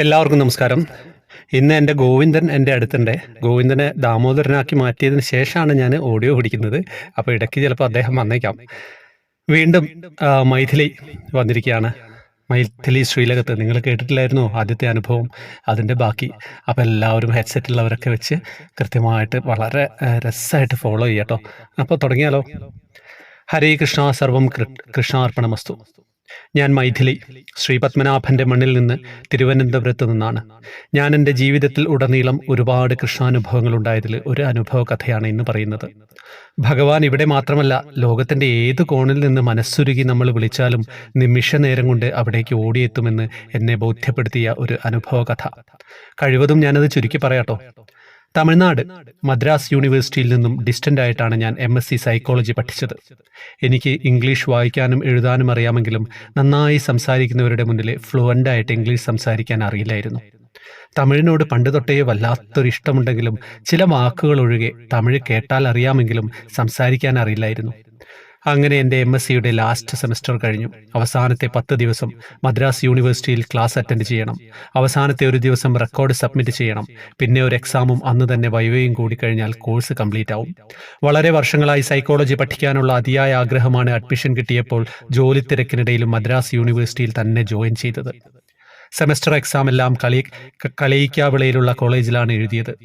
എല്ലാവർക്കും നമസ്കാരം. ഇന്ന് എന്റെ ഗോവിന്ദൻ എന്റെ അടുത്തുണ്ട്. ഗോവിന്ദനെ ദാമോദരനാക്കി മാറ്റിയതിന് ശേഷമാണ് ഞാൻ ഓഡിയോ പിടിക്കുന്നത്. അപ്പോൾ ഇടയ്ക്ക് ചിലപ്പോൾ അദ്ദേഹം വന്നേക്കാം. വീണ്ടും മൈഥിലി വന്നിരിക്കുകയാണ്. മൈഥിലി ശ്രീലകത്ത്. നിങ്ങൾ കേട്ടിട്ടില്ലായിരുന്നോ? ആദ്യത്തെ അനുഭവം അതിന്റെ ബാക്കി. അപ്പോൾ എല്ലാവരും ഹെഡ്സെറ്റുള്ളവരൊക്കെ വെച്ച് കൃത്യമായിട്ട് വളരെ രസമായിട്ട് ഫോളോ ചെയ്യാട്ടോ അപ്പോൾ തുടങ്ങിയാലോ. ഹരേ കൃഷ്ണ സർവം കൃഷ്ണാർപ്പണമസ്തു. ഞാൻ മൈഥിലി ശ്രീ പത്മനാഭന്റെ മണ്ണിൽ നിന്ന് തിരുവനന്തപുരത്ത് നിന്നാണ്. ഞാൻ എന്റെ ജീവിതത്തിൽ ഉടനീളം ഒരുപാട് കൃഷ്ണാനുഭവങ്ങൾ ഉണ്ടായതിൽ ഒരു അനുഭവ കഥയാണ് ഇന്ന് പറയുന്നത്. ഭഗവാൻ ഇവിടെ മാത്രമല്ല ലോകത്തിന്റെ ഏത് കോണിൽ നിന്ന് മനസ്സുരുകി നമ്മൾ വിളിച്ചാലും നിമിഷ നേരം കൊണ്ട് അവിടേക്ക് ഓടിയെത്തുമെന്ന് എന്നെ ബോധ്യപ്പെടുത്തിയ ഒരു അനുഭവ കഥ കഴിവതും ഞാനത് ചുരുക്കി പറയാട്ടോ. തമിഴ്നാട് മദ്രാസ് യൂണിവേഴ്സിറ്റിയിൽ നിന്നും ഡിസ്റ്റന്റ് ആയിട്ടാണ് ഞാൻ എം എസ് സി സൈക്കോളജി പഠിച്ചത്. എനിക്ക് ഇംഗ്ലീഷ് വായിക്കാനും എഴുതാനും അറിയാമെങ്കിലും നന്നായി സംസാരിക്കുന്നവരുടെ മുന്നിൽ ഫ്ലുവന്റ് ആയിട്ട് ഇംഗ്ലീഷ് സംസാരിക്കാൻ അറിയില്ലായിരുന്നു. തമിഴിനോട് പണ്ട് തൊട്ടേ വല്ലാത്തൊരു ഇഷ്ടമുണ്ടെങ്കിലും ചില വാക്കുകൾ ഒഴികെ തമിഴ് കേട്ടാൽ അറിയാമെങ്കിലും സംസാരിക്കാൻ അറിയില്ലായിരുന്നു. അങ്ങനെ എന്റെ എം എസ് സിയുടെ ലാസ്റ്റ് സെമസ്റ്റർ കഴിഞ്ഞു. അവസാനത്തെ പത്ത് ദിവസം മദ്രാസ് യൂണിവേഴ്സിറ്റിയിൽ ക്ലാസ് അറ്റൻഡ് ചെയ്യണം. അവസാനത്തെ ഒരു ദിവസം റെക്കോർഡ് സബ്മിറ്റ് ചെയ്യണം. പിന്നെ ഒരു എക്സാമും അന്ന് തന്നെ വൈവയും കൂടി കഴിഞ്ഞാൽ കോഴ്സ് കംപ്ലീറ്റ് ആവും. വളരെ വർഷങ്ങളായി സൈക്കോളജി പഠിക്കാനുള്ള അതിയായ ആഗ്രഹമാണ് അഡ്മിഷൻ കിട്ടിയപ്പോൾ ജോലി തിരക്കിനിടയിലും മദ്രാസ് യൂണിവേഴ്സിറ്റിയിൽ തന്നെ ജോയിൻ ചെയ്തത്. സെമസ്റ്റർ എക്സാം എല്ലാം കളി കളിയിക്കാവിളയിലുള്ള കോളേജിലാണ് എഴുതിയത്.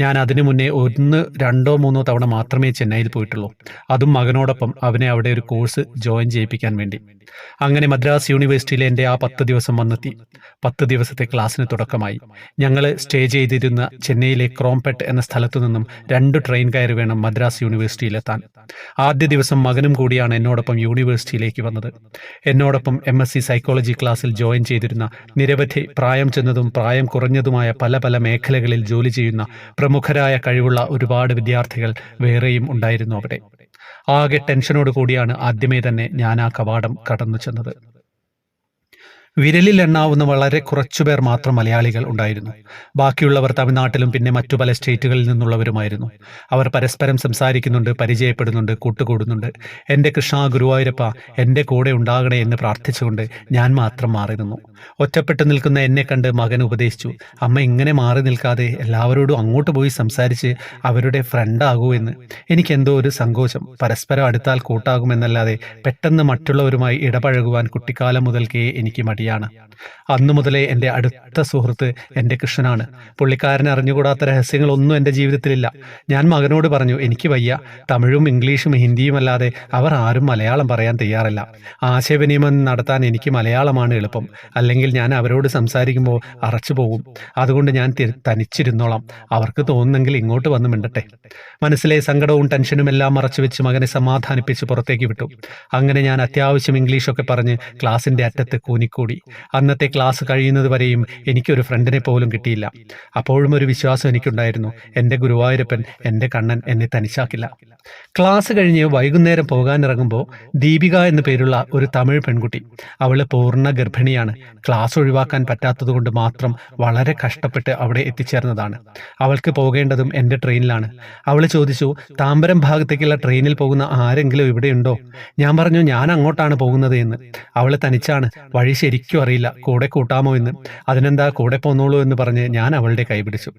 ഞാൻ അതിനു മുന്നേ ഒന്ന് രണ്ടോ മൂന്നോ തവണ മാത്രമേ ചെന്നൈയിൽ പോയിട്ടുള്ളൂ. അതും മകനോടൊപ്പം അവനെ അവിടെ ഒരു കോഴ്സ് ജോയിൻ ചെയ്യിപ്പിക്കാൻ വേണ്ടി. അങ്ങനെ മദ്രാസ് യൂണിവേഴ്സിറ്റിയിലെ എന്റെ ആ പത്ത് ദിവസം വന്നെത്തി. പത്ത് ദിവസത്തെ ക്ലാസ്സിന് തുടക്കമായി. ഞങ്ങൾ സ്റ്റേ ചെയ്തിരുന്ന ചെന്നൈയിലെ ക്രോംപെട്ട് എന്ന സ്ഥലത്തു നിന്നും രണ്ട് ട്രെയിൻ കയറി വേണം മദ്രാസ് യൂണിവേഴ്സിറ്റിയിലെത്താൻ. ആദ്യ ദിവസം മകനും കൂടിയാണ് എന്നോടൊപ്പം യൂണിവേഴ്സിറ്റിയിലേക്ക് വന്നത്. എന്നോടൊപ്പം എം എസ് സി സൈക്കോളജി ക്ലാസ്സിൽ ജോയിൻ ചെയ്തിരുന്ന നിരവധി പ്രായം ചെന്നതും പ്രായം കുറഞ്ഞതുമായ പല പല മേഖലകളിൽ ജോലി ചെയ്യുന്ന പ്രമുഖരായ കഴിവുള്ള ഒരുപാട് വിദ്യാർത്ഥികൾ വേറെയും ഉണ്ടായിരുന്നു അവിടെ. ആകെ ടെൻഷനോട് കൂടിയാണ് ആദ്യമേ തന്നെ ഞാൻ ആ കവാടം കടന്നു ചെന്നത്. വിരലിൽ എണ്ണാവുന്ന വളരെ കുറച്ചുപേർ മാത്രം മലയാളികൾ ഉണ്ടായിരുന്നു. ബാക്കിയുള്ളവർ തമിഴ്നാട്ടിലും പിന്നെ മറ്റു പല സ്റ്റേറ്റുകളിൽ നിന്നുള്ളവരുമായിരുന്നു. അവർ പരസ്പരം സംസാരിക്കുന്നുണ്ട് പരിചയപ്പെടുന്നുണ്ട് കൂട്ടുകൂടുന്നുണ്ട്. എന്റെ കൃഷ്ണ ഗുരുവായൂരപ്പ എന്റെ കൂടെ ഉണ്ടാകണേ എന്ന് പ്രാർത്ഥിച്ചുകൊണ്ട് ഞാൻ മാത്രം മാറി നിന്നു. ഒറ്റപ്പെട്ടു നിൽക്കുന്ന എന്നെ കണ്ട് മകൻ ഉപദേശിച്ചു അമ്മ ഇങ്ങനെ മാറി നിൽക്കാതെ എല്ലാവരോടും അങ്ങോട്ട് പോയി സംസാരിച്ച് അവരുടെ ഫ്രണ്ടാകൂ എന്ന്. എനിക്കെന്തോ ഒരു സങ്കോചം. പരസ്പരം അടുത്താൽ കൂട്ടാകുമെന്നല്ലാതെ പെട്ടെന്ന് മറ്റുള്ളവരുമായി ഇടപഴകുവാൻ കുട്ടിക്കാലം മുതൽക്കേ എനിക്ക് മടിയാണ് അന്നു മുതലേ എന്റെ അടുത്ത സുഹൃത്ത് എന്റെ കൃഷ്ണനാണ്. പുള്ളിക്കാരനെ അറിഞ്ഞുകൂടാത്ത രഹസ്യങ്ങളൊന്നും എന്റെ ജീവിതത്തിലില്ല. ഞാൻ മകനോട് പറഞ്ഞു എനിക്ക് വയ്യ. തമിഴും ഇംഗ്ലീഷും ഹിന്ദിയും അല്ലാതെ അവർ ആരും മലയാളം പറയാൻ തയ്യാറല്ല. ആശയവിനിമയം നടത്താൻ എനിക്ക് മലയാളമാണ് എളുപ്പം. അല്ലെങ്കിൽ ഞാൻ അവരോട് സംസാരിക്കുമ്പോൾ അറച്ചു പോകും. അതുകൊണ്ട് ഞാൻ തനിച്ചിരുന്നോളാം. അവർക്ക് തോന്നുന്നെങ്കിൽ ഇങ്ങോട്ട് വന്ന് മിണ്ടട്ടെ. മനസ്സിലെ സങ്കടവും ടെൻഷനും എല്ലാം മറച്ചു വെച്ച് മകനെ സമാധാനിപ്പിച്ച് പുറത്തേക്ക് വിട്ടു. അങ്ങനെ ഞാൻ അത്യാവശ്യം ഇംഗ്ലീഷൊക്കെ പറഞ്ഞ് ക്ലാസിന്റെ അറ്റത്ത് കൂനിക്കൂടി. അന്നത്തെ ക്ലാസ് കഴിയുന്നത് വരെയും എനിക്കൊരു ഫ്രണ്ടിനെ പോലും കിട്ടിയില്ല. അപ്പോഴും ഒരു വിശ്വാസം എനിക്കുണ്ടായിരുന്നു. എന്റെ ഗുരുവായൂരപ്പൻ എന്റെ കണ്ണൻ എന്നെ തനിച്ചാക്കില്ല. ക്ലാസ് കഴിഞ്ഞ് വൈകുന്നേരം പോകാനിറങ്ങുമ്പോൾ ദീപിക എന്നു പേരുള്ള ഒരു തമിഴ് പെൺകുട്ടി. അവൾ പൂർണ ഗർഭിണിയാണ്. ക്ലാസ് ഒഴിവാക്കാൻ പറ്റാത്തതുകൊണ്ട് മാത്രം വളരെ കഷ്ടപ്പെട്ട് അവിടെ എത്തിച്ചേർന്നതാണ്. അവൾക്ക് പോകേണ്ടതും എന്റെ ട്രെയിനിലാണ്. അവൾ ചോദിച്ചു താമ്പരം ഭാഗത്തേക്കുള്ള ട്രെയിനിൽ പോകുന്ന ആരെങ്കിലും ഇവിടെയുണ്ടോ? ഞാൻ പറഞ്ഞു ഞാൻ അങ്ങോട്ടാണ് പോകുന്നത് എന്ന്. അവൾ തനിച്ചാണ്. വഴി ശരിക്കും അറിയില്ല. കൂടെ കൂട്ടാമോ എന്ന്. അതിനെന്താ കൂടെ പോന്നോളൂ എന്ന് പറഞ്ഞ് ഞാൻ അവളുടെ കൈപിടിച്ചു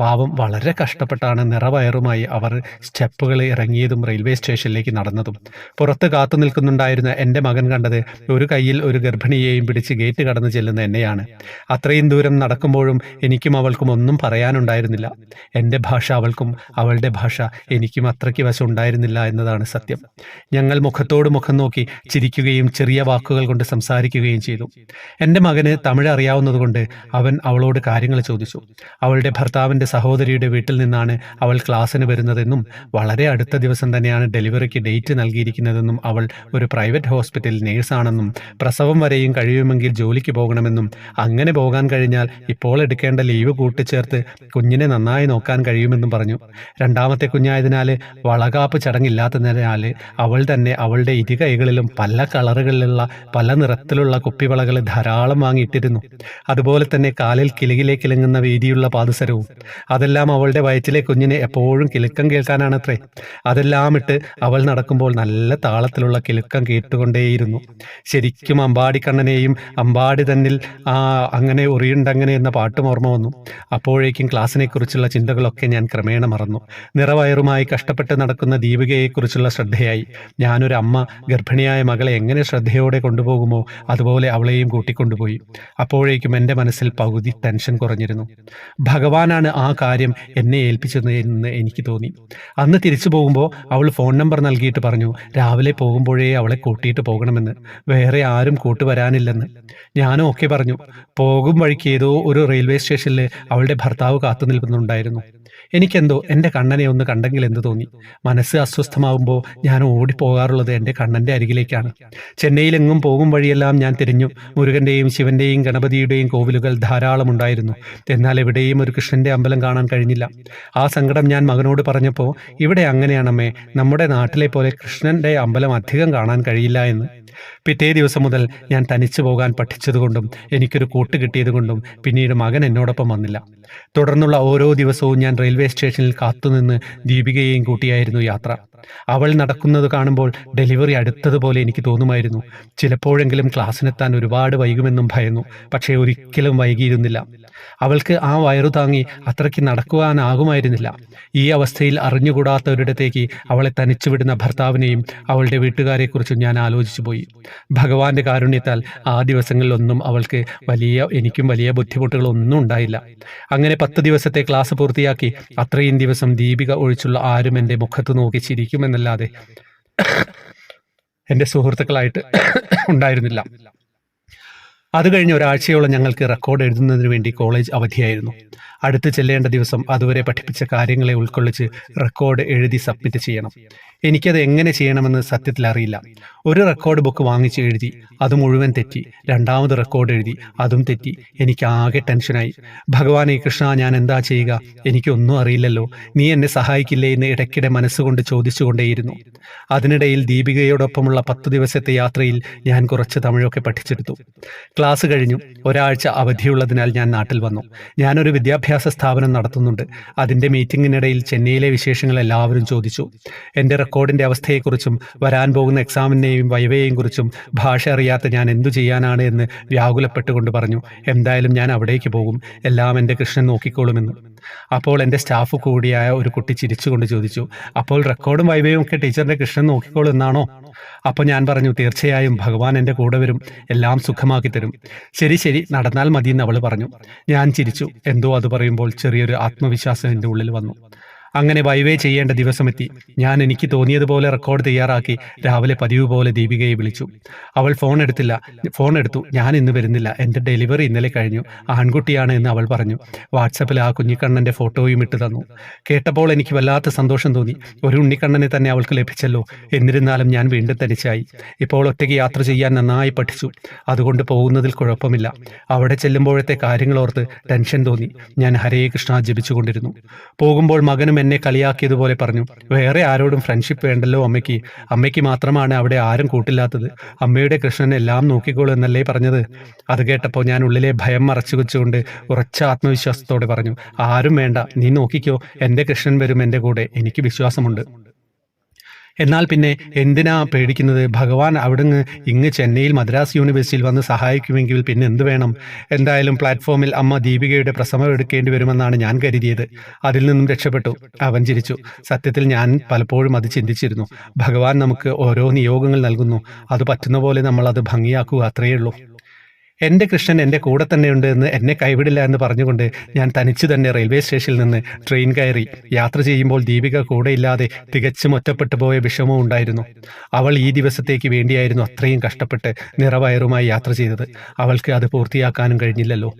പാവം വളരെ കഷ്ടപ്പെട്ടാണ് നിറവയറുമായി അവർ സ്റ്റെപ്പുകൾ ഇറങ്ങിയതും റെയിൽവേ സ്റ്റേഷനിലേക്ക് നടന്നതും. പുറത്ത് കാത്തു നിൽക്കുന്നുണ്ടായിരുന്ന എന്റെ മകൻ കണ്ടത് ഒരു കയ്യിൽ ഒരു ഗർഭിണിയെയും പിടിച്ച് ഗേറ്റ് കടന്നു ചെല്ലുന്ന എന്നെയാണ്. അത്രയും ദൂരം നടക്കുമ്പോഴും എനിക്കും അവൾക്കും ഒന്നും പറയാനുണ്ടായിരുന്നില്ല. എന്റെ ഭാഷ അവൾക്കും അവളുടെ ഭാഷ എനിക്കും അത്രയ്ക്ക് വശം ഉണ്ടായിരുന്നില്ല എന്നതാണ് സത്യം. ഞങ്ങൾ മുഖത്തോട് മുഖം നോക്കി ചിരിക്കുകയും ചെറിയ വാക്കുകൾ കൊണ്ട് സംസാരിക്കുകയും ചെയ്തു. എന്റെ മകന് തമിഴ് അറിയാവുന്നതുകൊണ്ട് അവൻ അവളോട് കാര്യങ്ങൾ ചോദിച്ചു. അവളുടെ ഭർത്താവിന്റെ സഹോദരിയുടെ വീട്ടിൽ നിന്നാണ് അവൾ ക്ലാസ്സിന് വരുന്നതെന്നും വളരെ അടുത്ത ദിവസം തന്നെയാണ് ഡെലിവറിക്ക് ഡേറ്റ് നൽകിയിരിക്കുന്നതെന്നും അവൾ ഒരു പ്രൈവറ്റ് ഹോസ്പിറ്റലിൽ നേഴ്സാണെന്നും പ്രസവം വരെയും കഴിയുമെങ്കിൽ ജോലിക്ക് പോകണമെന്നും അങ്ങനെ പോകാൻ കഴിഞ്ഞാൽ ഇപ്പോൾ എടുക്കേണ്ട ലീവ് കൂട്ടിച്ചേർത്ത് കുഞ്ഞിനെ നന്നായി നോക്കാൻ കഴിയുമെന്നും പറഞ്ഞു. രണ്ടാമത്തെ കുഞ്ഞായതിനാൽ വളകാപ്പ് ചടങ്ങില്ലാത്തതിനാൽ അവൾ തന്നെ അവളുടെ ഇരുകൈകളിലും പല കളറുകളിലുള്ള പല നിറത്തിലുള്ള കുപ്പിവളകൾ റെക്കോർഡുകൾ ധാരാളം വാങ്ങിയിട്ടിരുന്നു. അതുപോലെ തന്നെ കാലിൽ കിലുകിലെ കിലുങ്ങുന്ന വീതിയുള്ള പാദസരവും. അതെല്ലാം അവളുടെ വയറ്റിലെ കുഞ്ഞിനെ എപ്പോഴും കിലുക്കം കേൾക്കാനാണത്രേ. അതെല്ലാം ഇട്ട് അവൾ നടക്കുമ്പോൾ നല്ല താളത്തിലുള്ള കിലുക്കം കേട്ടുകൊണ്ടേയിരുന്നു. ശരിക്കും അമ്പാടി കണ്ണനെയും അമ്പാടി തന്നിൽ ആ അങ്ങനെ ഉറിയുണ്ടങ്ങനെ എന്ന പാട്ടും ഓർമ്മ വന്നു. അപ്പോഴേക്കും ക്ലാസ്സിനെക്കുറിച്ചുള്ള ചിന്തകളൊക്കെ ഞാൻ ക്രമേണ മറന്നു. നിറവയറുമായി കഷ്ടപ്പെട്ട് നടക്കുന്ന ദീപികയെക്കുറിച്ചുള്ള ശ്രദ്ധയായി. ഞാനൊരു അമ്മ ഗർഭിണിയായ മകളെ എങ്ങനെ ശ്രദ്ധയോടെ കൊണ്ടുപോകുമോ? അതുപോലെ അവളെയും കൂട്ടിക്കൊണ്ടുപോയി. അപ്പോഴേക്കും എന്റെ മനസ്സിൽ പകുതി ടെൻഷൻ കുറഞ്ഞിരുന്നു. ഭഗവാനാണ് ആ കാര്യം എന്നെ ഏൽപ്പിച്ചത് എന്ന് എനിക്ക് തോന്നി. അന്ന് തിരിച്ചു പോകുമ്പോൾ അവൾ ഫോൺ നമ്പർ നൽകിയിട്ട് പറഞ്ഞു രാവിലെ പോകുമ്പോഴേ അവളെ കൂട്ടിയിട്ട് പോകണമെന്ന്. വേറെ ആരും കൂട്ടുവരാനില്ലെന്ന്. ഞാനും ഒക്കെ പറഞ്ഞു പോകും വഴിക്ക് ഏതോ ഒരു റെയിൽവേ സ്റ്റേഷനിൽ അവളുടെ ഭർത്താവ് കാത്തു നിൽക്കുന്നുണ്ടായിരുന്നു എനിക്കെന്തോ എന്റെ കണ്ണനെ ഒന്ന് കണ്ടെങ്കിൽ എന്ത് തോന്നി? മനസ്സ് അസ്വസ്ഥമാവുമ്പോൾ ഞാൻ ഓടിപ്പോകാറുള്ളത് എന്റെ കണ്ണന്റെ അരികിലേക്കാണ്. ചെന്നൈയിലെങ്ങും പോകും വഴിയെല്ലാം ഞാൻ തിരിഞ്ഞു. മുരുകന്റെയും ശിവന്റെയും ഗണപതിയുടെയും കോവിലുകൾ ധാരാളം ഉണ്ടായിരുന്നു. എന്നാൽ എവിടെയും ഒരു കൃഷ്ണന്റെ അമ്പലം കാണാൻ കഴിഞ്ഞില്ല. ആ സങ്കടം ഞാൻ മകനോട് പറഞ്ഞപ്പോൾ ഇവിടെ അങ്ങനെയാണമ്മേ നമ്മുടെ നാട്ടിലെ പോലെ കൃഷ്ണന്റെ അമ്പലം അധികം കാണാൻ കഴിയില്ല എന്ന്. പിറ്റേ ദിവസം മുതൽ ഞാൻ തനിച്ചു പോകാൻ പഠിച്ചതുകൊണ്ടും എനിക്കൊരു കൂട്ട് കിട്ടിയതുകൊണ്ടും പിന്നീട് മകൻ എന്നോടൊപ്പം വന്നില്ല. തുടർന്നുള്ള ഓരോ ദിവസവും ഞാൻ റെയിൽവേ സ്റ്റേഷനിൽ കാത്തുനിന്ന് ദീപികയെയും കൂട്ടിയായിരുന്നു യാത്ര. അവൾ നടക്കുന്നത് കാണുമ്പോൾ ഡെലിവറി അടുത്തതുപോലെ എനിക്ക് തോന്നുമായിരുന്നു. ചിലപ്പോഴെങ്കിലും ക്ലാസ്സിനെത്താൻ ഒരുപാട് വൈകുമെന്നും ഭയന്നു. പക്ഷേ ഒരിക്കലും വൈകിയിരുന്നില്ല. അവൾക്ക് ആ വയറു താങ്ങി അത്രയ്ക്ക് നടക്കുവാനാകുമായിരുന്നില്ല. ഈ അവസ്ഥയിൽ അറിഞ്ഞുകൂടാത്തവരിടത്തേക്ക് അവളെ തനിച്ചുവിടുന്ന ഭർത്താവിനെയും അവളുടെ വീട്ടുകാരെക്കുറിച്ചും ഞാൻ ആലോചിച്ചു പോയി. ഭഗവാന്റെ കാരുണ്യത്താൽ ആ ദിവസങ്ങളിലൊന്നും അവൾക്ക് വലിയ എനിക്കും വലിയ ബുദ്ധിമുട്ടുകളൊന്നും ഉണ്ടായില്ല. അങ്ങനെ പത്ത് ദിവസത്തെ ക്ലാസ് പൂർത്തിയാക്കി അത്രയും ദിവസം ദീപിക ഒഴിച്ചുള്ള ആരും എന്റെ മുഖത്ത് നോക്കി ചിരിക്കുമെന്നല്ലാതെ എന്റെ സുഹൃത്തുക്കളായിട്ട് ഉണ്ടായിരുന്നില്ല. അത് കഴിഞ്ഞ് ഒരാഴ്ചയോളം ഞങ്ങൾക്ക് റെക്കോർഡ് എഴുതുന്നതിന് വേണ്ടി കോളേജ് അവധിയായിരുന്നു. അടുത്ത് ചെല്ലേണ്ട ദിവസം അതുവരെ പഠിപ്പിച്ച കാര്യങ്ങളെ ഉൾക്കൊള്ളിച്ച് റെക്കോർഡ് എഴുതി സബ്മിറ്റ് ചെയ്യണം. എനിക്കത് എങ്ങനെ ചെയ്യണമെന്ന് സത്യത്തിൽ അറിയില്ല. ഒരു റെക്കോർഡ് ബുക്ക് വാങ്ങിച്ച് എഴുതി അത് മുഴുവൻ തെറ്റി. രണ്ടാമത് റെക്കോർഡ് എഴുതി അതും തെറ്റി. എനിക്ക് ആകെ ടെൻഷനായി ഭഗവാനെ കൃഷ്ണ ഞാൻ എന്താ ചെയ്യുക? എനിക്കൊന്നും അറിയില്ലല്ലോ. നീ എന്നെ സഹായിക്കില്ലേ എന്ന് ഇടയ്ക്കിടെ മനസ്സുകൊണ്ട് ചോദിച്ചുകൊണ്ടേയിരുന്നു. അതിനിടയിൽ ദീപികയോടൊപ്പമുള്ള പത്തു ദിവസത്തെ യാത്രയിൽ ഞാൻ കുറച്ച് തമിഴൊക്കെ പഠിച്ചെടുത്തു. ക്ലാസ് കഴിഞ്ഞു. ഒരാഴ്ച അവധിയുള്ളതിനാൽ ഞാൻ നാട്ടിൽ വന്നു. ഞാനൊരു വിദ്യാഭ്യാസ സ്ഥാപനം നടത്തുന്നുണ്ട്. അതിന്റെ മീറ്റിംഗിനിടയിൽ ചെന്നൈയിലെ വിശേഷങ്ങൾ എല്ലാവരും ചോദിച്ചു. എന്റെ റെക്കോർഡിന്റെ അവസ്ഥയെക്കുറിച്ചും വരാൻ പോകുന്ന എക്സാമിനെയും വൈവയെയും കുറിച്ചും ഭാഷ അറിയാത്ത ഞാൻ എന്തു ചെയ്യാനാണ് എന്ന് വ്യാകുലപ്പെട്ടുകൊണ്ട് പറഞ്ഞു. എന്തായാലും ഞാൻ അവിടേക്ക് പോകും. എല്ലാം എന്റെ കൃഷ്ണൻ നോക്കിക്കോളുമെന്ന്. അപ്പോൾ എന്റെ സ്റ്റാഫ് കൂടിയായ ഒരു കുട്ടി ചിരിച്ചുകൊണ്ട് ചോദിച്ചു. അപ്പോൾ റെക്കോർഡും വൈവയും ഒക്കെ ടീച്ചറിന്റെ കൃഷ്ണൻ നോക്കിക്കോളും എന്നാണോ? അപ്പോൾ ഞാൻ പറഞ്ഞു തീർച്ചയായും ഭഗവാൻ എന്റെ കൂടെ വരും. എല്ലാം സുഖമാക്കി തരും. ശരി ശരി. നടന്നാൽ മതി എന്ന് അവൾ പറഞ്ഞു. ഞാൻ ചിരിച്ചു. എന്തോ അത് പറയുമ്പോൾ ചെറിയൊരു ആത്മവിശ്വാസം എന്റെ ഉള്ളിൽ വന്നു. അങ്ങനെ വൈവേ ചെയ്യേണ്ട ദിവസമെത്തി. ഞാൻ എനിക്ക് തോന്നിയതുപോലെ റെക്കോർഡ് തയ്യാറാക്കി രാവിലെ പതിവ് പോലെ ദീപികയെ വിളിച്ചു. അവൾ ഫോൺ എടുത്തില്ല. ഫോൺ എടുത്തു. ഞാൻ ഇന്ന് വരുന്നില്ല. എന്റെ ഡെലിവറി ഇന്നലെ കഴിഞ്ഞു. ആൺകുട്ടിയാണ് എന്ന് അവൾ പറഞ്ഞു. വാട്സപ്പിൽ ആ കുഞ്ഞിക്കണ്ണന്റെ ഫോട്ടോയും ഇട്ട് തന്നു. കേട്ടപ്പോൾ എനിക്ക് വല്ലാത്ത സന്തോഷം തോന്നി. ഒരു ഉണ്ണിക്കണ്ണനെ തന്നെ അവൾക്ക് ലഭിച്ചല്ലോ. എന്നിരുന്നാലും ഞാൻ വീണ്ടും തനിച്ചായി. ഇപ്പോൾ ഒറ്റയ്ക്ക് യാത്ര ചെയ്യാൻ നന്നായി പഠിച്ചു. അതുകൊണ്ട് പോകുന്നതിൽ കുഴപ്പമില്ല. അവിടെ ചെല്ലുമ്പോഴത്തെ കാര്യങ്ങളോർത്ത് ടെൻഷൻ തോന്നി. ഞാൻ ഹരേ കൃഷ്ണ ജപിച്ചുകൊണ്ടിരുന്നു. പോകുമ്പോൾ മകനും എന്നെ കളിയാക്കിയതുപോലെ പറഞ്ഞു. വേറെ ആരോടും ഫ്രണ്ട്ഷിപ്പ് വേണ്ടല്ലോ അമ്മയ്ക്ക്. അമ്മയ്ക്ക് മാത്രമാണ് അവിടെ ആരും കൂട്ടില്ലാത്തത്. അമ്മയുടെ കൃഷ്ണൻ എല്ലാം നോക്കിക്കോളൂ എന്നല്ലേ പറഞ്ഞത്. അത് കേട്ടപ്പോൾ ഞാൻ ഉള്ളിലെ ഭയം മറച്ചു വെച്ചുകൊണ്ട് ഉറച്ച ആത്മവിശ്വാസത്തോടെ പറഞ്ഞു. ആരും വേണ്ട. നീ നോക്കിക്കോ. എന്റെ കൃഷ്ണൻ വരും എന്റെ കൂടെ. എനിക്ക് വിശ്വാസമുണ്ട്. എന്നാൽ പിന്നെ എന്തിനാ പേടിക്കുന്നത്? ഭഗവാൻ അവിടുന്ന് ഇങ്ങ് ചെന്നൈയിൽ മദ്രാസ് യൂണിവേഴ്സിറ്റിയിൽ വന്ന് സഹായിക്കുമെങ്കിൽ പിന്നെ എന്ത് വേണം? എന്തായാലും പ്ലാറ്റ്ഫോമിൽ അമ്മ ദീപികയുടെ പ്രസവം എടുക്കേണ്ടി വരുമെന്നാണ് ഞാൻ കരുതിയത്. അതിൽ നിന്നും രക്ഷപ്പെട്ടു. അവൻ ചിരിച്ചു. സത്യത്തിൽ ഞാൻ പലപ്പോഴും അത് ചിന്തിച്ചിരുന്നു. ഭഗവാൻ നമുക്ക് ഓരോ നിയോഗങ്ങൾ നൽകുന്നു. അത് പറ്റുന്ന പോലെ നമ്മൾ അത് ഭംഗിയാക്കുക അത്രയേ ഉള്ളൂ. എന്റെ കൃഷ്ണൻ എന്റെ കൂടെ തന്നെയുണ്ട് എന്ന് എന്നെ കൈവിടില്ല എന്ന് പറഞ്ഞുകൊണ്ട് ഞാൻ തനിച്ചു തന്നെ റെയിൽവേ സ്റ്റേഷനിൽ നിന്ന് ട്രെയിൻ കയറി യാത്ര ചെയ്യുമ്പോൾ ദീപിക കൂടെയില്ലാതെ തികച്ചും ഒറ്റപ്പെട്ടു പോയ വിഷമവും ഉണ്ടായിരുന്നു. അവൾ ഈ ദിവസത്തേക്ക് വേണ്ടിയായിരുന്നു അത്രയും കഷ്ടപ്പെട്ട് നിറവയറുമായി യാത്ര ചെയ്തത്. അവൾക്ക് അത് പൂർത്തിയാക്കാനും കഴിഞ്ഞില്ലല്ലോ.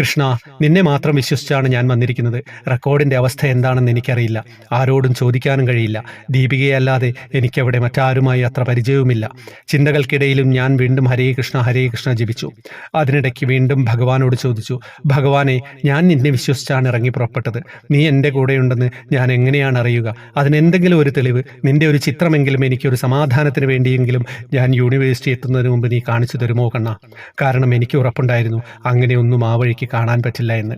കൃഷ്ണ നിന്നെ മാത്രം വിശ്വസിച്ചാണ് ഞാൻ വന്നിരിക്കുന്നത്. റെക്കോർഡിന്റെ അവസ്ഥ എന്താണെന്ന് എനിക്കറിയില്ല. ആരോടും ചോദിക്കാനും കഴിയില്ല. ദീപികയല്ലാതെ എനിക്കവിടെ മറ്റാരുമായി അത്ര പരിചയവുമില്ല. ചിന്തകൾക്കിടയിലും ഞാൻ വീണ്ടും ഹരേ കൃഷ്ണ ഹരേ കൃഷ്ണ ജപിച്ചു. അതിനിടയ്ക്ക് വീണ്ടും ഭഗവാനോട് ചോദിച്ചു ഭഗവാനെ ഞാൻ നിന്നെ വിശ്വസിച്ചാണ് ഇറങ്ങി പുറപ്പെട്ടത്. നീ എന്റെ കൂടെയുണ്ടെന്ന് ഞാൻ എങ്ങനെയാണ് അറിയുക? അതിനെന്തെങ്കിലും ഒരു തെളിവ് നിന്റെ ഒരു ചിത്രമെങ്കിലും എനിക്കൊരു സമാധാനത്തിന് വേണ്ടിയെങ്കിലും ഞാൻ യൂണിവേഴ്സിറ്റി എത്തുന്നതിന് മുമ്പ് നീ കാണിച്ചു തരുമോ കണ്ണ? കാരണം എനിക്ക് ഉറപ്പുണ്ടായിരുന്നു അങ്ങനെയൊന്നും ആ വഴിക്ക് കാണാൻ പറ്റില്ല എന്ന്.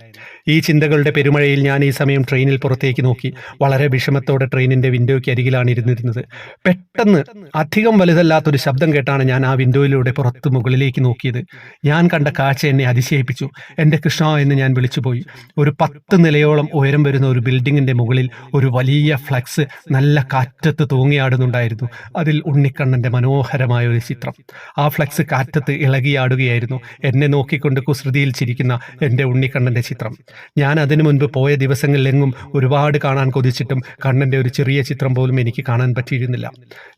ഈ ചിന്തകളുടെ പെരുമഴയിൽ ഞാൻ ഈ സമയം ട്രെയിനിൽ പുറത്തേക്ക് നോക്കി. വളരെ വിഷമത്തോടെ ട്രെയിനിന്റെ വിൻഡോയ്ക്ക് അരികിലാണ് ഇരുന്നിരുന്നത്. പെട്ടെന്ന് അധികം വലുതല്ലാത്തൊരു ശബ്ദം കേട്ടാണ് ഞാൻ ആ വിൻഡോയിലൂടെ പുറത്ത് മുകളിലേക്ക് നോക്കിയത്. ഞാൻ കണ്ട കാഴ്ച എന്നെ അതിശയിപ്പിച്ചു. എന്റെ കൃഷ്ണ എന്ന് ഞാൻ വിളിച്ചുപോയി. ഒരു പത്ത് നിലയോളം ഉയരം വരുന്ന ഒരു ബിൽഡിങ്ങിന്റെ മുകളിൽ ഒരു വലിയ ഫ്ലക്സ് നല്ല കാറ്റത്ത് തൂങ്ങിയാടുന്നുണ്ടായിരുന്നു. അതിൽ ഉണ്ണിക്കണ്ണന്റെ മനോഹരമായ ഒരു ചിത്രം. ആ ഫ്ലക്സ് കാറ്റത്ത് ഇളകിയാടുകയായിരുന്നു. എന്നെ നോക്കിക്കൊണ്ട് കുസൃതിയിൽ ചിരിക്കുന്ന എന്റെ ഉണ്ണിക്കണ്ണന്റെ ചിത്രം. ഞാൻ അതിനു മുൻപ് പോയ ദിവസങ്ങളിലെങ്ങും ഒരുപാട് കാണാൻ കൊതിച്ചിട്ടും കണ്ണന്റെ ഒരു ചെറിയ ചിത്രം പോലും എനിക്ക് കാണാൻ പറ്റിയിരുന്നില്ല.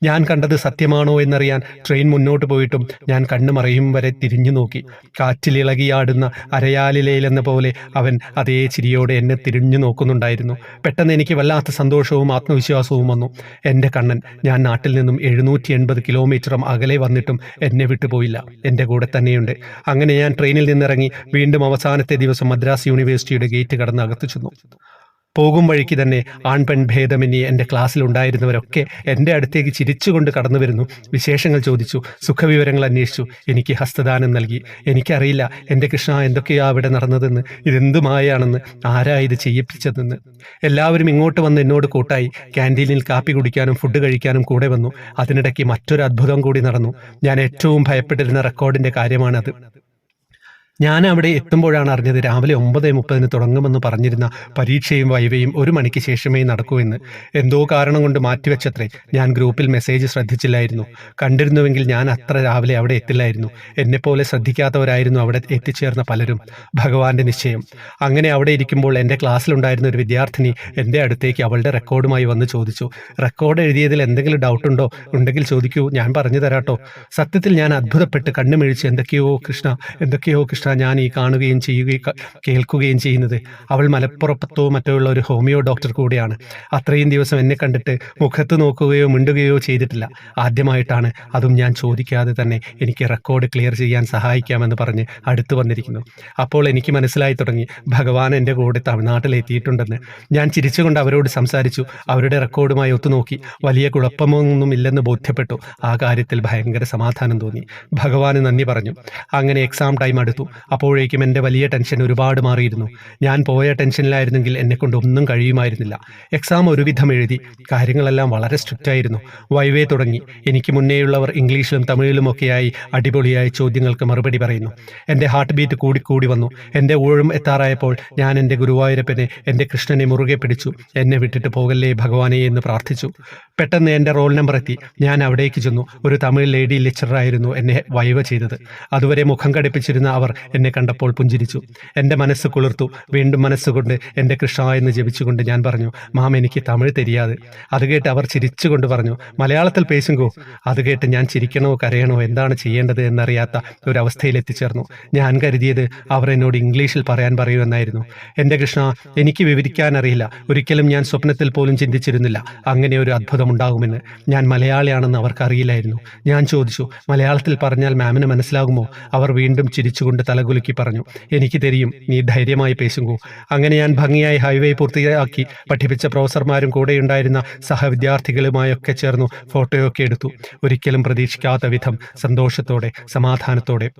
ഞാൻ കണ്ടത് സത്യമാണോ എന്നറിയാൻ ട്രെയിൻ മുന്നോട്ട് പോയിട്ടും ഞാൻ കണ്ണു മറയും വരെ തിരിഞ്ഞു നോക്കി കാറ്റിലിളകിയാടുന്ന അരയാലിലയിലെന്ന പോലെ അവൻ അതേ ചിരിയോടെ എന്നെ തിരിഞ്ഞു നോക്കുന്നുണ്ടായിരുന്നു. പെട്ടെന്ന് എനിക്ക് വല്ലാത്ത സന്തോഷവും ആത്മവിശ്വാസവും വന്നു. എന്റെ കണ്ണൻ ഞാൻ നാട്ടിൽ നിന്നും എഴുന്നൂറ്റി എൺപത് കിലോമീറ്ററും അകലെ വന്നിട്ടും എന്നെ വിട്ടുപോയില്ല. എന്റെ കൂടെ തന്നെയുണ്ട്. അങ്ങനെ ഞാൻ ട്രെയിനിൽ നിന്നിറങ്ങി വീണ്ടും അവസാനത്തെ ദിവസം മദ്രാസ് യൂണിവേഴ്സിറ്റിയുടെ ഗേറ്റ് കടന്ന് അകത്തു ചെന്നു. പോകും വഴിക്ക് തന്നെ ആൺപെൺ ഭേദമന്യേ എന്റെ ക്ലാസ്സിലുണ്ടായിരുന്നവരൊക്കെ എന്റെ അടുത്തേക്ക് ചിരിച്ചുകൊണ്ട് കടന്നു വരുന്നു. വിശേഷങ്ങൾ ചോദിച്ചു. സുഖവിവരങ്ങൾ അന്വേഷിച്ചു. എനിക്ക് ഹസ്തദാനം നൽകി. എനിക്കറിയില്ല എന്റെ കൃഷ്ണ എന്തൊക്കെയാ അവിടെ നടന്നതെന്ന്. ഇതെന്തുമായാണെന്ന്. ആരാ ഇത് ചെയ്യിപ്പിച്ചതെന്ന്. എല്ലാവരും ഇങ്ങോട്ട് വന്ന് എന്നോട് കൂട്ടായി. ക്യാന്റീനിൽ കാപ്പി കുടിക്കാനും ഫുഡ് കഴിക്കാനും കൂടെ വന്നു. അതിനിടയ്ക്ക് മറ്റൊരു അത്ഭുതം കൂടി നടന്നു. ഞാൻ ഏറ്റവും ഭയപ്പെട്ടിരുന്ന റെക്കോർഡിന്റെ കാര്യമാണത്. ഞാൻ അവിടെ എത്തുമ്പോഴാണ് അറിഞ്ഞത് രാവിലെ ഒമ്പത് മുപ്പതിന് തുടങ്ങുമെന്ന് പറഞ്ഞിരുന്ന പരീക്ഷയും വൈവയും ഒരു മണിക്ക് ശേഷമേ നടക്കൂ എന്ന്. എന്തോ കാരണം കൊണ്ട് മാറ്റിവെച്ചത്രേ. ഞാൻ ഗ്രൂപ്പിൽ മെസ്സേജ് ശ്രദ്ധിച്ചില്ലായിരുന്നു. കണ്ടിരുന്നുവെങ്കിൽ ഞാൻ അത്ര രാവിലെ അവിടെ എത്തില്ലായിരുന്നു. എന്നെപ്പോലെ ശ്രദ്ധിക്കാത്തവരായിരുന്നു അവിടെ എത്തിച്ചേർന്ന പലരും. ഭഗവാന്റെ നിശ്ചയം. അങ്ങനെ അവിടെ ഇരിക്കുമ്പോൾ എന്റെ ക്ലാസ്സിലുണ്ടായിരുന്ന ഒരു വിദ്യാർത്ഥിനി എന്റെ അടുത്തേക്ക് അവളുടെ റെക്കോർഡുമായി വന്ന് ചോദിച്ചു. റെക്കോർഡ് എഴുതിയതിൽ എന്തെങ്കിലും ഡൗട്ട് ഉണ്ടോ ഉണ്ടെങ്കിൽ ചോദിക്കൂ. ഞാൻ പറഞ്ഞു തരാട്ടോ. സത്യത്തിൽ ഞാൻ അത്ഭുതപ്പെട്ട് കണ്ണുമിഴിച്ച് എന്തൊക്കെയോ കൃഷ്ണ എന്തൊക്കെയോ കൃഷ്ണ ഞാൻ ഈ കാണുകയും ചെയ്യുകയും കേൾക്കുകയും ചെയ്യുന്നത്. അവൾ മലപ്പുറത്തോ മറ്റോ ഉള്ള ഒരു ഹോമിയോ ഡോക്ടർ കൂടിയാണ്. അത്രയും ദിവസം എന്നെ കണ്ടിട്ട് മുഖത്ത് നോക്കുകയോ മിണ്ടുകയോ ചെയ്തിട്ടില്ല. ആദ്യമായിട്ടാണ് അതും ഞാൻ ചോദിക്കാതെ തന്നെ എനിക്ക് റെക്കോർഡ് ക്ലിയർ ചെയ്യാൻ സഹായിക്കാമെന്ന് പറഞ്ഞ് അടുത്തു വന്നിരിക്കുന്നു. അപ്പോൾ എനിക്ക് മനസ്സിലായി തുടങ്ങി ഭഗവാൻ എന്റെ കൂടെ തമിഴ്നാട്ടിലെത്തിയിട്ടുണ്ടെന്ന് ഞാൻ ചിരിച്ചുകൊണ്ട് അവരോട് സംസാരിച്ചു. അവരുടെ റെക്കോർഡുമായി ഒത്തുനോക്കി. വലിയ കുഴപ്പമൊന്നും ഇല്ലെന്ന് ബോധ്യപ്പെട്ടു. ആ കാര്യത്തിൽ ഭയങ്കര സമാധാനം തോന്നി. ഭഗവാന് നന്ദി പറഞ്ഞു. അങ്ങനെ എക്സാം ടൈം അടുത്തു. അപ്പോഴേക്കും എന്റെ വലിയ ടെൻഷൻ ഒരുപാട് മാറിയിരുന്നു. ഞാൻ പോയ ടെൻഷനിലായിരുന്നെങ്കിൽ എന്നെക്കൊണ്ട് ഒന്നും കഴിയുമായിരുന്നില്ല. എക്സാം ഒരുവിധം എഴുതി കാര്യങ്ങളെല്ലാം വളരെ സ്ട്രിക്റ്റ് ആയിരുന്നു. വൈവേ തുടങ്ങി. എനിക്ക് മുന്നേയുള്ളവർ ഇംഗ്ലീഷിലും തമിഴിലുമൊക്കെയായി അടിപൊളിയായി ചോദ്യങ്ങൾക്ക് മറുപടി പറയുന്നു. എന്റെ ഹാർട്ട് ബീറ്റ് കൂടിക്കൂടി വന്നു. എന്റെ ഊഴം എത്താറായപ്പോൾ ഞാൻ എന്റെ ഗുരുവായൂരപ്പനെ എന്റെ കൃഷ്ണനെ മുറുകെ പിടിച്ചു. എന്നെ വിട്ടിട്ട് പോകല്ലേ ഭഗവാനെ എന്ന് പ്രാർത്ഥിച്ചു. പെട്ടെന്ന് എന്റെ റോൾ നമ്പർ എത്തി. ഞാൻ അവിടേക്ക് ചെന്നു. ഒരു തമിഴ് ലേഡി ലെക്ചറായിരുന്നു എന്നെ വൈവ ചെയ്തത്. അതുവരെ മുഖം കടുപ്പിച്ചിരുന്ന അവർ എന്നെ കണ്ടപ്പോൾ പുഞ്ചിരിച്ചു. എന്റെ മനസ്സ് കുളിർത്തു. വീണ്ടും മനസ്സുകൊണ്ട് എന്റെ കൃഷ്ണ എന്ന് ജപിച്ചുകൊണ്ട് ഞാൻ പറഞ്ഞു മാം എനിക്ക് തമിഴ് തെരിയാതെ. അത് കേട്ട് അവർ ചിരിച്ചുകൊണ്ട് പറഞ്ഞു മലയാളത്തിൽ പേശുങ്കോ. അത് കേട്ട് ഞാൻ ചിരിക്കണോ കരയണോ എന്താണ് ചെയ്യേണ്ടത് എന്നറിയാത്ത ഒരവസ്ഥയിൽ എത്തിച്ചേർന്നു. ഞാൻ കരുതിയത് അവർ എന്നോട് ഇംഗ്ലീഷിൽ പറയാൻ പറയുമെന്നായിരുന്നു എന്റെ കൃഷ്ണ എനിക്ക് വിവരിക്കാൻ അറിയില്ല. ഒരിക്കലും ഞാൻ സ്വപ്നത്തിൽ പോലും ചിന്തിച്ചിരുന്നില്ല. അങ്ങനെ ഒരു അത്ഭുതം ഉണ്ടാകുമെന്ന്. ഞാൻ മലയാളിയാണെന്ന് അവർക്കറിയില്ലായിരുന്നു. ഞാൻ ചോദിച്ചു മലയാളത്തിൽ പറഞ്ഞാൽ മാമിന് മനസ്സിലാകുമോ? അവർ വീണ്ടും ചിരിച്ചുകൊണ്ട് തലകുലുക്കി പറഞ്ഞു എനിക്ക് തെരിയും നീ ധൈര്യമായി പേശുങ്കൂ. അങ്ങനെ ഞാൻ ഭംഗിയായി ഹൈവേ പൂർത്തിയാക്കി പഠിപ്പിച്ച പ്രൊഫസർമാരും കൂടെയുണ്ടായിരുന്ന സഹവിദ്യാർത്ഥികളുമായൊക്കെ ചേർന്നു ഫോട്ടോയൊക്കെ എടുത്തു. ഒരിക്കലും പ്രതീക്ഷിക്കാത്ത വിധം സന്തോഷത്തോടെ സമാധാനത്തോടെ.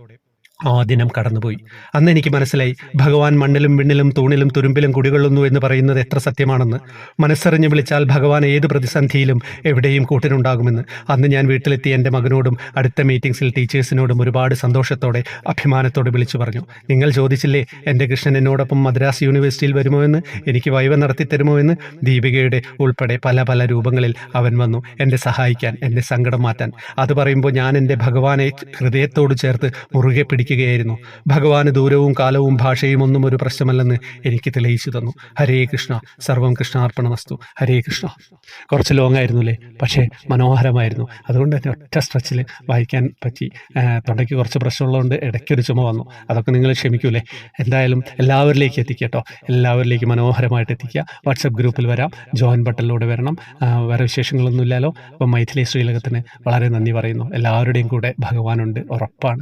ആ ദിനം കടന്നുപോയി. അന്ന് എനിക്ക് മനസ്സിലായി ഭഗവാൻ മണ്ണിലും വിണ്ണിലും തൂണിലും തുരുമ്പിലും കുടികൊള്ളുന്നു എന്ന് പറയുന്നത് എത്ര സത്യമാണെന്ന്. മനസ്സറിഞ്ഞ് വിളിച്ചാൽ ഭഗവാൻ ഏത് പ്രതിസന്ധിയിലും എവിടെയും കൂട്ടിനുണ്ടാകുമെന്ന്. അന്ന് ഞാൻ വീട്ടിലെത്തി എന്റെ മകനോടും അടുത്ത മീറ്റിംഗ്സിൽ ടീച്ചേഴ്സിനോടും ഒരുപാട് സന്തോഷത്തോടെ അഭിമാനത്തോടെ വിളിച്ചു പറഞ്ഞു. നിങ്ങൾ ചോദിച്ചില്ലേ എന്റെ കൃഷ്ണൻ എന്നോടൊപ്പം മദ്രാസ് യൂണിവേഴ്സിറ്റിയിൽ വരുമോ എന്ന്? എനിക്ക് വൈവ നടത്തി തരുമോ എന്ന്? ദീപികയുടെ ഉൾപ്പെടെ പല പല രൂപങ്ങളിൽ അവൻ വന്നു എന്നെ സഹായിക്കാൻ എന്റെ സങ്കടം മാറ്റാൻ. അത് പറയുമ്പോൾ ഞാൻ എന്റെ ഭഗവാനെ ഹൃദയത്തോട് ചേർത്ത് മുറുകെ പിടിക്കുകയായിരുന്നു ഭഗവാന് ദൂരവും കാലവും ഭാഷയും ഒന്നും ഒരു പ്രശ്നമല്ലെന്ന് എനിക്ക് തെളിയിച്ചു തന്നു. ഹരേ കൃഷ്ണ സർവം കൃഷ്ണാർപ്പണമസ്തു. ഹരേ കൃഷ്ണ. കുറച്ച് ലോങ് ആയിരുന്നു അല്ലേ പക്ഷേ മനോഹരമായിരുന്നു. അതുകൊണ്ട് തന്നെ ഒറ്റ സ്ട്രെച്ചിൽ വായിക്കാൻ പറ്റി. തൊണ്ടയ്ക്ക് കുറച്ച് പ്രശ്നമുള്ളതുകൊണ്ട് ഇടയ്ക്കൊരു ചുമ വന്നു. അതൊക്കെ നിങ്ങൾ ക്ഷമിക്കൂലേ? എന്തായാലും എല്ലാവരിലേക്ക് എത്തിക്കട്ടോ. എല്ലാവരിലേക്ക് മനോഹരമായിട്ട് എത്തിക്കുക. വാട്സപ്പ് ഗ്രൂപ്പിൽ വരാം. ജോയിൻ ബട്ടണിലൂടെ വരണം. വേറെ വിശേഷങ്ങളൊന്നുമില്ലല്ലോ. അപ്പം മൈഥിലി ശ്രീലകത്തിന് വളരെ നന്ദി പറയുന്നു. എല്ലാവരുടെയും കൂടെ ഭഗവാനുണ്ട്. ഉറപ്പാണ്.